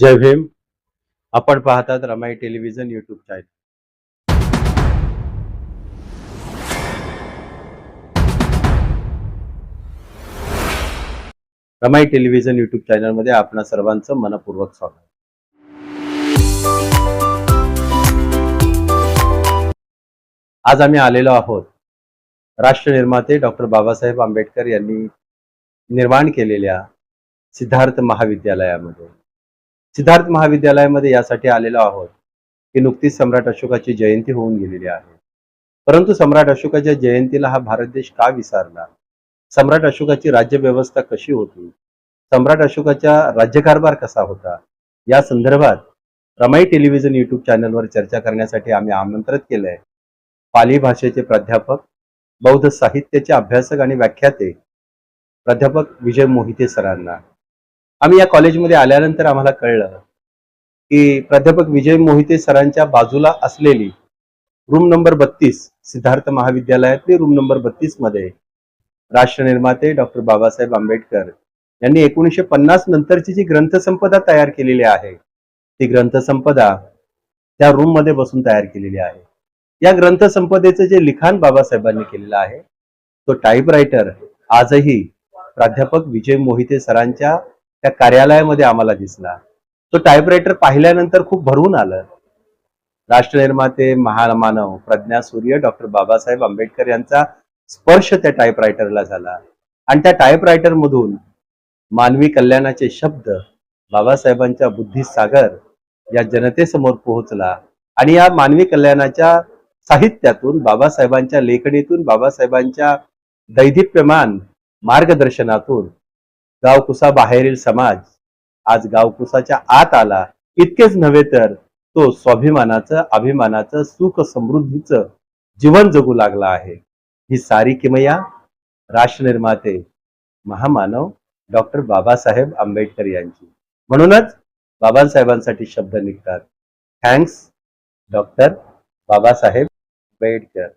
जय भीम. आपण पाहतात Ramai television YouTube channel Ramai television YouTube चॅनलमध्ये आपणा सर्वांचं मनपूर्वक स्वागत. आज आम्ही आलेलो आहोत राष्ट्र निर्माते डॉक्टर बाबासाहेब आंबेडकर यांनी निर्माण केलेल्या सिद्धार्थ महाविद्यालयामध्ये. सिद्धार्थ महाविद्यालयामध्ये यासाठी आलेलो आहोत की नुकतीच सम्राट अशोकाची जयंती होऊन गेलेली आहे. परंतु सम्राट अशोकाच्या जयंतीला हा भारत देश का विसरला? सम्राट अशोकाची राज्यव्यवस्था कशी होती? सम्राट अशोकाचा राज्यकारभार कसा होता? या संदर्भात रमाई टेलिव्हिजन युट्यूब चॅनलवर चर्चा करण्यासाठी आम्ही आमंत्रित केलंय. पाली भाषेचे प्राध्यापक बौद्ध साहित्याचे अभ्यासक आणि व्याख्याते प्राध्यापक विजय मोहिते सरांना. आम्ही या कॉलेजमध्ये आल्यानंतर आम्हाला कळलं की प्राध्यापक विजय मोहिते सरांच्या बाजूला असलेली रूम नंबर बत्तीस सिद्धार्थ महाविद्यालयातली रूम नंबर बत्तीसमध्ये राष्ट्र निर्माते डॉक्टर बाबासाहेब आंबेडकर यांनी एकोणीसशे पन्नास नंतरची जी ग्रंथसंपदा तयार केलेली आहे ती ग्रंथसंपदा त्या रूममध्ये बसून तयार केलेली आहे. या ग्रंथसंपदेचं जे लिखाण बाबासाहेबांनी केलेलं आहे तो टाईपरायटर आजही प्राध्यापक विजय मोहिते सरांच्या त्या कार्यालयामध्ये आम्हाला दिसला. तो टाईपरायटर पाहिल्यानंतर खूप भरून आलं. राष्ट्रनिर्माते महामानव प्रज्ञासूर्य डॉक्टर बाबासाहेब आंबेडकर यांचा स्पर्श त्या टाईपरायटरला झाला. आणि त्या टाईपरायटर मधून मानवी कल्याणाचे शब्द बाबासाहेबांच्या बुद्धिसागर या जनतेसमोर पोहोचला. आणि या मानवी कल्याणाच्या साहित्यातून बाबासाहेबांच्या लेखणीतून बाबासाहेबांच्या दैदिप्यमान मार्गदर्शनातून गावकुसा बाहेरील समाज आज गावकुसाच्या आत आला. इतकेच नव्हे तर तो स्वाभिमानाचं अभिमानाचं सुख समृद्धीचं जीवन जगू लागला आहे. ही सारी किमया राष्ट्रनिर्माते महामानव डॉक्टर बाबासाहेब आंबेडकर यांची. म्हणूनच बाबासाहेबांसाठी शब्द निघतात. Thanks doctor Babasaheb Ambedkar.